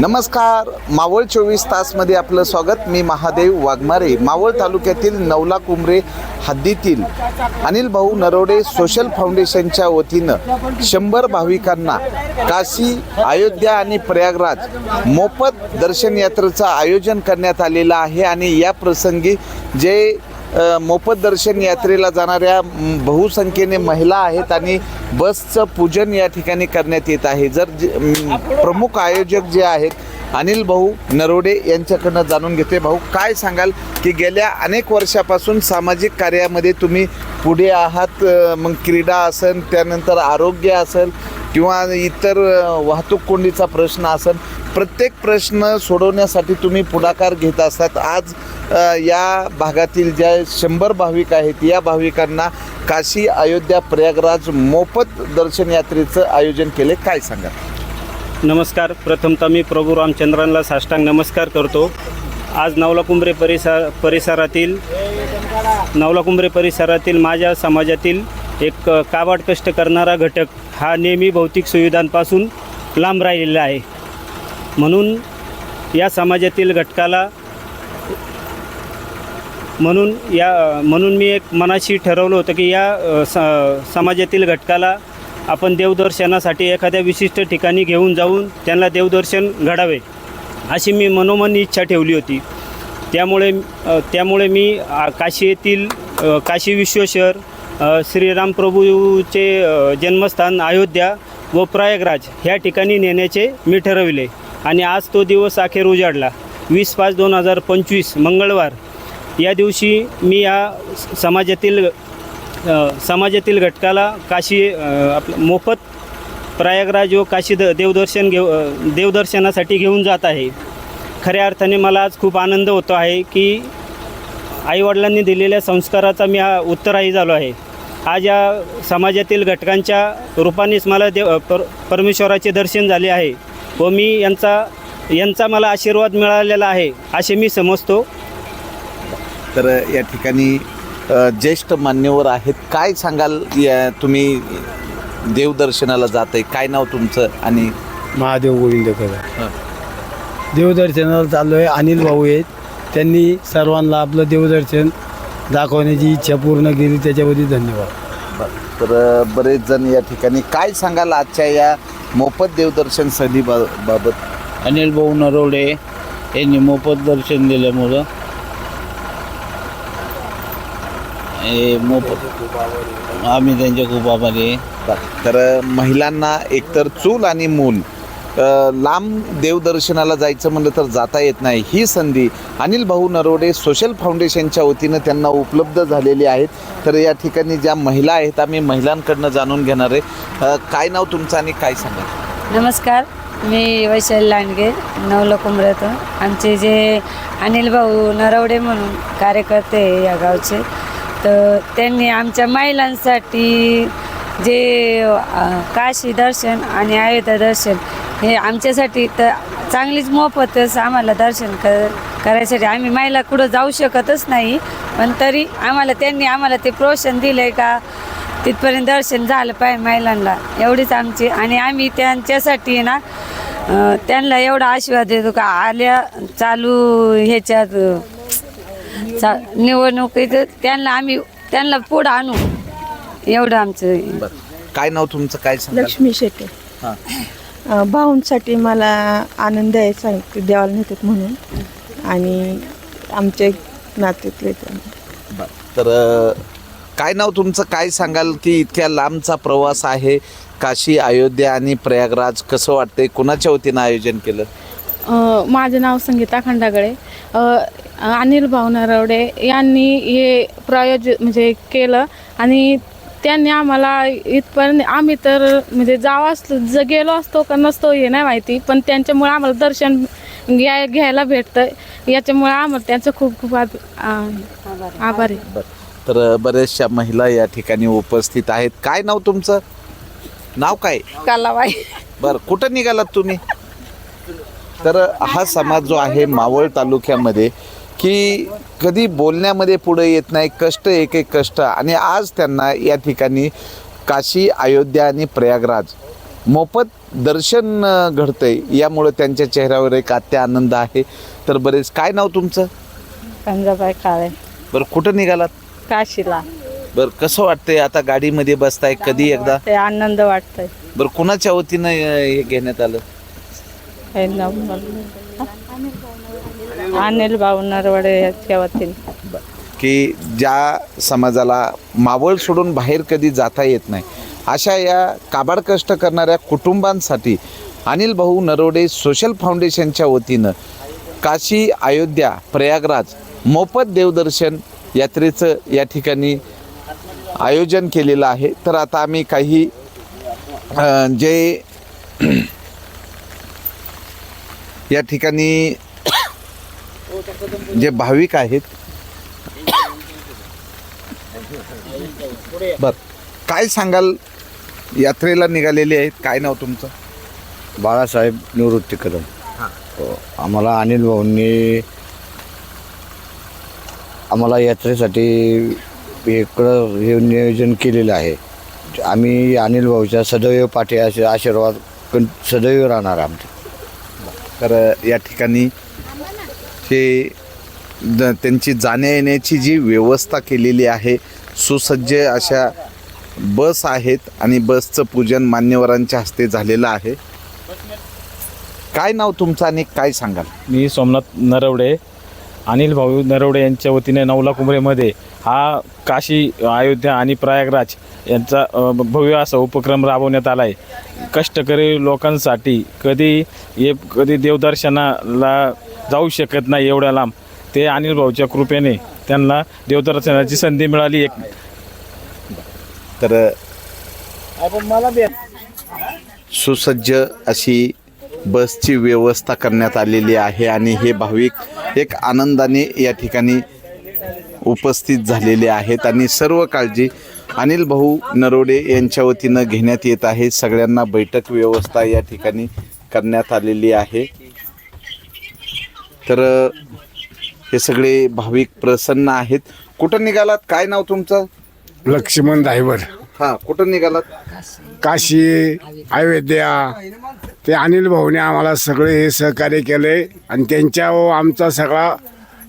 नमस्कार. मावळ चोवीस तासमध्ये आपलं स्वागत. मी महादेव वाघमारे. मावळ तालुक्यातील नवला कुंभरे हद्दीतील अनिल भाऊ नरोडे सोशल फाउंडेशनच्या वतीनं शंभर भाविकांना काशी अयोध्या आणि प्रयागराज मोफत दर्शन यात्रेचं आयोजन करण्यात आलेलं आहे. आणि या प्रसंगी जे मोफत दर्शन यात्रेला जाणाऱ्या बहुसंख्येने महिला आहेत आणि बसचं पूजन या ठिकाणी करण्यात येत आहे. जर जे- प्रमुख आयोजक जे आहेत अनिल भाऊ नरोडे यांच्याकडनं जाणून घेते भाऊ काय सांगाल की गेल्या अनेक वर्षापासून सामाजिक कार्यामध्ये तुम्ही पुढे आहात मग क्रीडा असेल त्यानंतर आरोग्य असेल किंवा इतर वाहतूक कोंडीचा प्रश्न असेल प्रत्येक प्रश्न सोडवण्यासाठी तुम्ही पुढाकार घेत असतात. आज या भागातील ज्या शंभर भाविक आहेत या भाविकांना काशी अयोध्या प्रयागराज मोफत दर्शन यात्रेचं आयोजन केले. काय सांगा नमस्कार. प्रथमतः मी प्रभू रामचंद्रांना साष्टांग नमस्कार करतो. आज नवलाकुंभरे परिसर परिसरातील नवलाकुंभरे परिसरातील माझ्या समाजातील एक अ, काबाड कष्ट करणारा घटक हा नेहमी भौतिक सुविधांपासून लांब राहिलेला आहे. म्हणून या समाजातील घटकाला म्हणून या म्हणून मी एक मनाशी ठरवलं होतं की या स समाजातील घटकाला आपण देवदर्शनासाठी एखाद्या विशिष्ट ठिकाणी घेऊन जाऊन त्यांना देवदर्शन घडावे अशी मी मनोमन इच्छा ठेवली होती. त्यामुळे त्यामुळे मी काशी येथील काशी विश्वेश्वर श्रीराम प्रभूचे जन्मस्थान अयोध्या व प्रयागराज ह्या ठिकाणी नेण्याचे मी ठरविले. आणि आज तो दिवस अखेर उजाडला. वीस पाच दोन हजार पंचवीस मंगळवार या दिवशी मी या स- समाजातील समाजातील घटकाला काशी आपलं मोफत प्रयागराज व काशी द देवदर्शन घेऊ देवदर्शनासाठी घेऊन जात आहे. खऱ्या अर्थाने मला आज खूप आनंद होतो आहे की आईवडिलांनी दिलेल्या संस्काराचा मी हा उत्तराही झालो आहे. आज या समाजातील घटकांच्या रूपानेच मला देव पर परमेश्वराचे दर्शन झाले आहे व मी यांचा यांचा मला आशीर्वाद मिळालेला आहे असे मी समजतो. तर या ठिकाणी ज्येष्ठ मान्यवर आहेत. काय सांगाल या तुम्ही देवदर्शनाला जात आहे काय नाव तुमचं आणि महादेव गोविंद. कदम देवदर्शनाला चाललो आहे अनिल भाऊ आहेत. त्यांनी सर्वांना आपलं देवदर्शन दाखवण्याची इच्छा पूर्ण केली त्याच्याबद्दल धन्यवाद बरं. तर बरेच जण या ठिकाणी काय सांगाल आजच्या या मोफत देवदर्शन सहली बा बाबत अनिल भाऊ नरोडे यांनी मोफत दर्शन दिल्यामुळं हे मोफत आम्ही त्यांचे खूप आभारी आहे. तर महिलांना एकतर चूल आणि मूल लांब देवदर्शनाला जायचं म्हणलं तर जाता येत नाही. ही संधी अनिल भाऊ नरोडे सोशल फाउंडेशनच्या वतीनं त्यांना उपलब्ध झालेली आहेत. तर या ठिकाणी ज्या महिला आहेत आम्ही महिलांकडनं जाणून घेणार आहे. काय नाव तुमचं आणि काय सांगा नमस्कार मी वैशाली लांडगे नवलं कुंभऱ्यातून आमचे जे अनिल भाऊ नरवडे म्हणून कार्यकर्ते या गावचे तर त्यांनी आमच्या महिलांसाठी जे काशी दर्शन आणि अयोध्या दर्शन हे आमच्यासाठी तर चांगलीच मोफतच आम्हाला दर्शन कर करायसाठी. आम्ही महिला कुठं जाऊ शकतच नाही पण तरी आम्हाला त्यांनी आम्हाला ते प्रोत्साहन दिलं आहे का? तिथपर्यंत दर्शन झालं पाहिजे महिलांना एवढीच आमची आणि आम्ही त्यांच्यासाठी ना त्यांना एवढा आशीर्वाद देतो का? आल्या चालू ह्याच्यात चा निवडणुकीत त्यांना आम्ही त्यांना पुढं आणू. एवढं आमचं काय नाव तुमचं? काय लक्ष्मी शेटे हां. भाऊंसाठी मला आनंद आहे सांगते देवाला नेतात म्हणून. आणि आमचे नात्यातले ते. तर काय नाव तुमचं? काय सांगाल की इतक्या लांबचा प्रवास आहे? काशी अयोध्या आणि प्रयागराज कसं वाटतंय? कुणाच्या वतीनं आयोजन केलं? अ, माझं नाव संगीता खंडागळे. अनिल भाऊ नरवडे यांनी हे प्रयोज म्हणजे केलं. आणि त्यांनी आम्हाला इथपर्यंत आम्ही तर म्हणजे जावं असलो ज गेलो असतो का नसतो हे नाही माहिती पण त्यांच्यामुळे आम्हाला दर्शन घ्याय घ्यायला भेटतं. याच्यामुळे आम्हाला त्यांचं खूप खूप आभ- आभार. आहे. बरं. तर बऱ्याचशा महिला या ठिकाणी उपस्थित आहेत. काय नाव तुमचं? नाव काय? कालाबाई. बरं कुठं निघालात तुम्ही? तर हा समाज जो आहे मावळ तालुक्यामध्ये की कधी बोलण्यामध्ये पुढे येत नाही कष्ट एक एक कष्ट. आणि आज त्यांना या ठिकाणी काशी अयोध्या आणि प्रयागराज मोफत दर्शन घडतंय. यामुळे त्यांच्या चेहऱ्यावर एक आत्या आनंद आहे. तर बरेच काय नाव तुमचं? कंजाबाई काळे. बरं कुठं निघालात? काशीला. बरं कसं वाटतंय आता गाडीमध्ये बसताय कधी एकदा? ते आनंद वाटतंय. बरं कुणाच्या वतीनं अ, हे घेण्यात आलं? हे नंबर. अनिल भाऊ नरवडे याच्या वतीने. की ज्या समाजाला मावळ सोडून बाहेर कधी जाता येत नाही अशा या काबाड कष्ट करणाऱ्या कुटुंबांसाठी अनिल भाऊ नरोडे सोशल फाउंडेशनच्या वतीनं काशी अयोध्या प्रयागराज मोफत देवदर्शन यात्रेचं या ठिकाणी आयोजन केलेलं आहे. तर आता आम्ही काही जे या ठिकाणी जे भाविक आहेत. बर काय सांगाल? यात्रेला निघालेले आहेत. काय नाव तुमचं? बाळासाहेब निवृत्ती कदम. हो. आम्हाला अनिल भाऊंनी आम्हाला यात्रेसाठी इकडं हे नियोजन केलेलं आहे. आम्ही अनिल भाऊच्या सदैव पाठी असे आशीर्वाद कं सदैव राहणार आमचे. तर या ठिकाणी हे द- त्यांची जाण्या येण्याची जी व्यवस्था केलेली आहे सुसज्ज अशा बस आहेत आणि बसचं पूजन मान्यवरांच्या हस्ते झालेलं आहे. काय नाव तुमचं आणि काय सांगाल? मी सोमनाथ नरवडे अनिल भाऊ नरवडे यांच्या वतीने नवला कुंभरेमध्ये हा काशी अयोध्या आणि प्रयागराज यांचा भव्य असा उपक्रम राबवण्यात आला आहे कष्टकरी लोकांसाठी कधी ये कधी देवदर्शनाला जाऊ शकत नाही एवढ्या लांब. ते अनिल भाऊच्या कृपेने त्यांना देवदर्शनाची संधी मिळाली. एक तर सुसज्ज अशी बसची व्यवस्था करण्यात आलेली आहे आणि हे भाविक एक आनंदाने या ठिकाणी उपस्थित झालेले आहेत आणि सर्व काळजी अनिल भाऊ नरोडे यांच्या वतीनं घेण्यात येत आहे. सगळ्यांना बैठक व्यवस्था या ठिकाणी करण्यात आलेली आहे. तर हे सगळे भाविक प्रसन्न आहेत. कुठं निघालात? काय नाव तुमचं? लक्ष्मण दायवर हां कुठं निघालात? काशी अयोध्या. ते अनिल भाऊने आम्हाला सगळे हे सहकार्य केले आणि त्यांच्यावर आमचा सगळा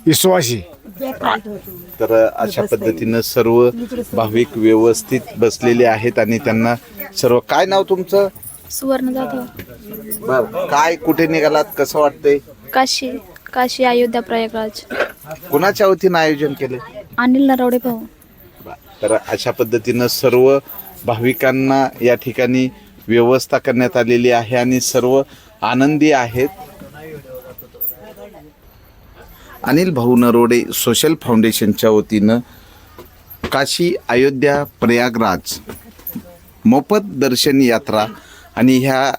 विश्वास. आहे तर अशा पद्धतीनं सर्व भाविक व्यवस्थित बसलेले आहेत आणि त्यांना सर्व काय नाव तुमचं? सुवर्ण जाधव बर काय कुठे निघालात? कसं वाटतंय? काशी. काशी अयोध्या प्रयागराज. कुणाच्या वतीनं आयोजन केलं? अनिल नरवडे भाऊ. तर अशा पद्धतीनं सर्व भाविकांना या ठिकाणी व्यवस्था करण्यात आलेली आहे आणि सर्व आनंदी आहेत. अनिल भाऊ नरोडे सोशल फाउंडेशनच्या वतीनं काशी अयोध्या प्रयागराज मोफत दर्शन यात्रा आणि ह्या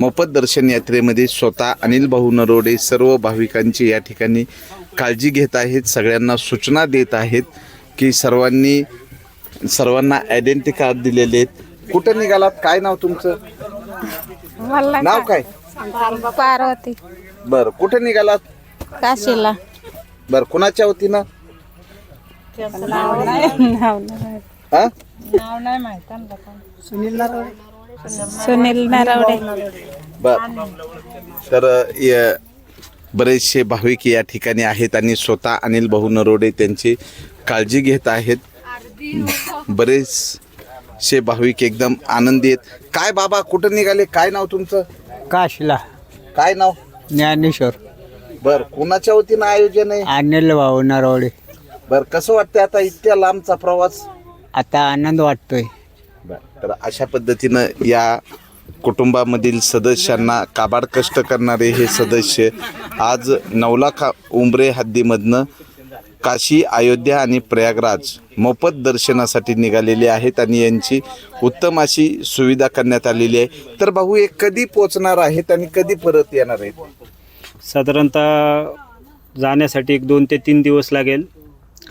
मोफत दर्शन यात्रेमध्ये स्वतः अनिल भाऊ नरोडे सर्व भाविकांची या ठिकाणी काळजी घेत आहेत. सगळ्यांना सूचना देत आहेत की सर्वांनी सर्वांना आयडेंटिटी कार्ड दिलेले आहेत. कुठं निघालात? काय नाव तुमचं? नाव काय? पार्वती. बर कुठं निघालात? काशीला. बर कुणाच्या वतीनं? हा? सुनील नरवडे. बर. तर य- बरेचसे भाविक या ठिकाणी आहेत आणि स्वतः अनिल भाऊ नरोडे त्यांची काळजी घेत आहेत. बरेचसे भाविक एकदम आनंदी आहेत. काय बाबा कुठं निघाले? काय नाव तुमचं? काशीला. काय नाव? ज्ञानेश्वर. बर कुणाच्या वतीनं आयोजन आहे? अनिल भाऊ नरवडे बर कसं वाटतंय आता इतक्या लांबचा प्रवास? आता आनंद वाटतोय. तर अशा पद्धतीनं या कुटुंबामधील सदस्यांना काबाड कष्ट करणारे हे सदस्य आज नवलाखा उंबरे हद्दीमधनं काशी अयोध्या आणि प्रयागराज मोफत दर्शनासाठी निघालेले आहेत आणि यांची उत्तम अशी सुविधा करण्यात आलेली आहे. तर भाऊ हे कधी पोचणार आहेत आणि कधी परत येणार आहेत? साधारणतः जाण्यासाठी एक दोन ते तीन दिवस लागेल.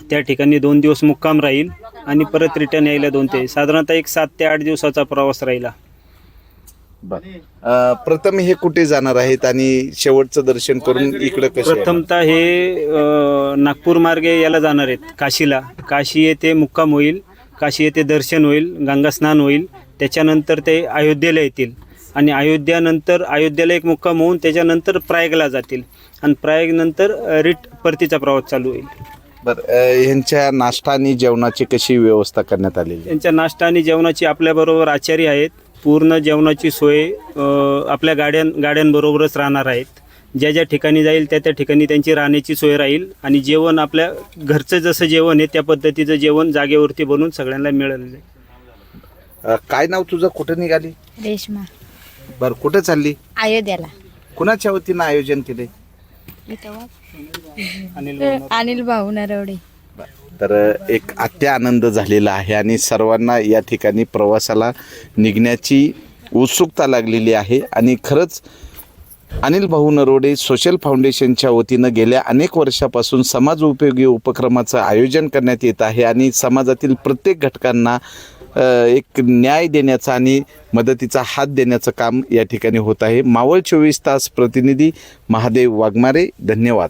त्या ठिकाणी दोन दिवस मुक्काम राहील आणि परत रिटर्न यायला दोन ते साधारणतः एक सात ते आठ दिवसाचा प्रवास राहिला. अं, प्रथम हे कुठे जाणार आहेत आणि शेवटचं दर्शन करून इकडं कसं प्रथमतः हे अ, नागपूर मार्गे याला जाणार आहेत काशीला. काशी येथे मुक्काम होईल काशी येथे दर्शन होईल गंगा स्नान होईल त्याच्यानंतर ते अयोध्येला येतील. आणि अयोध्यानंतर अयोध्येला एक मुक्काम होऊन त्याच्यानंतर प्रयागला जातील. आणि प्रयागनंतर अ, रिट परतीचा प्रवास चालू होईल. बरं ह्यांच्या नाश्ता आणि जेवणाची कशी व्यवस्था करण्यात आलेली? आहे? त्यांच्या नाश्ता आणि जेवणाची आपल्याबरोबर आचारी आहेत. पूर्ण जेवणाची सोय अ, आपल्या गाड्यां गाड्यांबरोबरच राहणार आहेत. ज्या ज्या ठिकाणी जाईल त्या त्या ठिकाणी त्यांची राहण्याची सोय राहील आणि जेवण आपल्या घरचं जसं जेवण आहे त्या पद्धतीचं जेवण जागेवरती बनवून सगळ्यांना मिळालं जाईल अ, काय नाव तुझं? कुठं निघाली? रेश्मा. बरं कुठं चालली? अयोध्याला. कुणाच्या वतीनं आयोजन केले अनिल भाऊ नरवडे. तर एक अत्य आनंद झालेला आहे आणि सर्वांना या ठिकाणी प्रवासाला निघण्याची उत्सुकता लागलेली आहे. आणि खरंच अनिल भाऊ नरोडे सोशल फाउंडेशनच्या वतीनं गेल्या अनेक वर्षापासून समाज उपयोगी उपक्रमाचं आयोजन करण्यात येत आहे. आणि समाजातील प्रत्येक घटकांना एक न्याय देण्याचा आणि मदतीचा हात देण्याचं काम या ठिकाणी होत आहे. मावळ चोवीस तास प्रतिनिधी महादेव वाघमारे धन्यवाद.